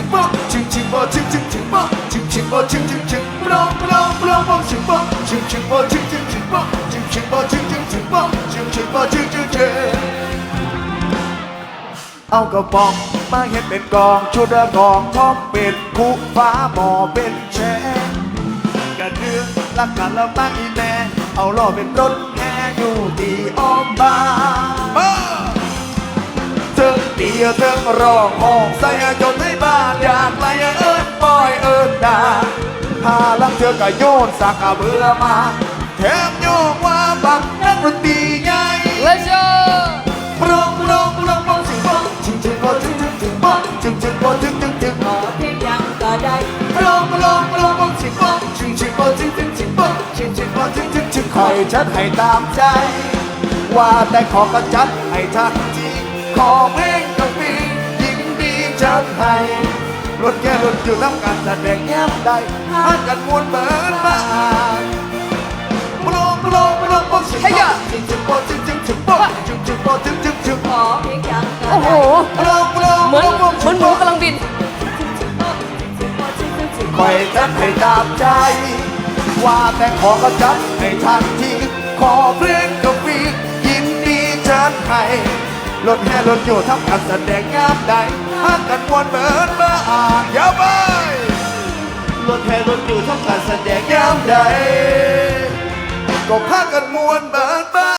ถึงโป๊ะถึงถึงโป๊ะถึงถึงถึงโป๊ะถึงถึงโป๊ะถึงถึงถึงโป๊ะโป๊ะโป๊ะโป๊ะถึงโป๊ะถึงชึงโป๊ะถึงชึงชึงโป๊ะถึงชึงโป๊ะถึงถึงถึงโป๊ะถึงถึงโป๊ะถึงชึงชึงเอากระป๋องมาเห็นเป็นกองชุดระกองท้องเป็นผู้ฟ้าหมอเป็นแชกระเดื่อรักกันแล้วม่อีแม่เอาล่อเป็นรถแห่อยู่ดีอ้อมบ้าเธอเตียเธอร้องห้องใส่จนให้ ลังเธอก็โยนสักกะเบื่อมา แถมโยกว่าบักนักดนตรีใหญ่ Let's go ปรองปรองปรองปรองสิงปองจึงจึงปองจึงจึงจึงปองจึงจึงปองจึงจึงจึงขอเพียงยังก็ได้ปรองปรองปรองปรองสิงปองจึงจึงปองจึงจึงจึงปองจึงจึงปองจึงจึงจึงคอยฉันให้ตามใจ ว่าแต่ขอกระจัดให้ทันทีขอเพลงก็มียิงดีจัดให้ รถแก่รถอยู่น้ำกันแสดงแย้มได้ห้ากันมวนเบิร์นมานปรองปรองปรองปรองสิงปอจึงจึงปอจึงจึงจึงปอจึงจึงปอจึงจึงจึงขอเพียงยังก็โอ้โหได้เหมือนเหมือนหมูกำลังบินคอยจัดให้ตามใจ ว่าแต่ขอกระจัดให้ทันทีขอเพลงกาแฟยินดีจัดให้รถแห่รถอยู่ทำการแสดงงามใดหากัน ใด ก็พากันมวนบิร์นมา